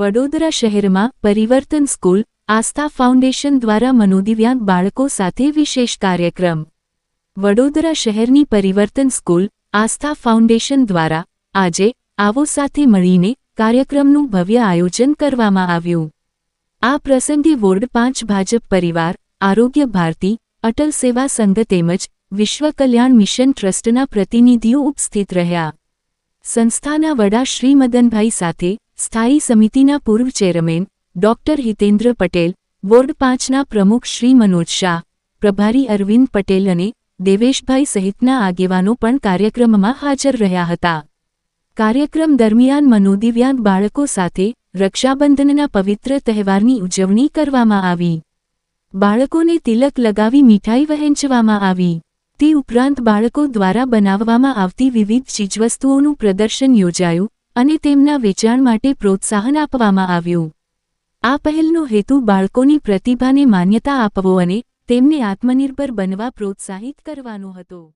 વડોદરા શહેરમાં પરિવર્તન સ્કૂલ, આસ્થા ફાઉન્ડેશન દ્વારા મનોદિવ્યાંગ બાળકો સાથે વિશેષ કાર્યક્રમ. વડોદરા શહેરની પરિવર્તન સ્કૂલ, આસ્થા ફાઉન્ડેશન દ્વારા આજે આવો સાથે મળીને કાર્યક્રમનું ભવ્ય આયોજન કરવામાં આવ્યું. આ પ્રસંગે વોર્ડ પાંચ ભાજપ પરિવાર, આરોગ્ય ભારતી, અટલ સેવા સંઘ તેમજ વિશ્વ કલ્યાણ મિશન ટ્રસ્ટના પ્રતિનિધિઓ ઉપસ્થિત રહ્યા. સંસ્થાના વડા શ્રી મદનભાઈ સાથે સ્થાયી સમિતિના પૂર્વ chairman, doctor Hitendra Patel, ward પાંચના પ્રમુખ શ્રી મનોજ શાહ, પ્રભારી અરવિંદ પટેલ અને દેવેશભાઈ સહિતના આગેવાનો પણ કાર્યક્રમમાં હાજર રહ્યા હતા. કાર્યક્રમ દરમિયાન મનોદિવ્યાંગ બાળકો સાથે રક્ષાબંધનના પવિત્ર તહેવારની ઉજવણી કરવામાં આવી. બાળકોને તિલક લગાવી મીઠાઈ વહેંચવામાં આવી. તે ઉપરાંત બાળકો દ્વારા બનાવવામાં આવતી વિવિધ ચીજવસ્તુઓનું પ્રદર્શન યોજાયું. અને તેમના વેચાણ માટે પ્રોત્સાહન આપવામાં આવ્યું. આ પહેલનો હેતુ બાળકોની પ્રતિભાને માન્યતા આપવો અને તેમને આત્મનિર્ભર બનવા પ્રોત્સાહિત કરવાનો હતો.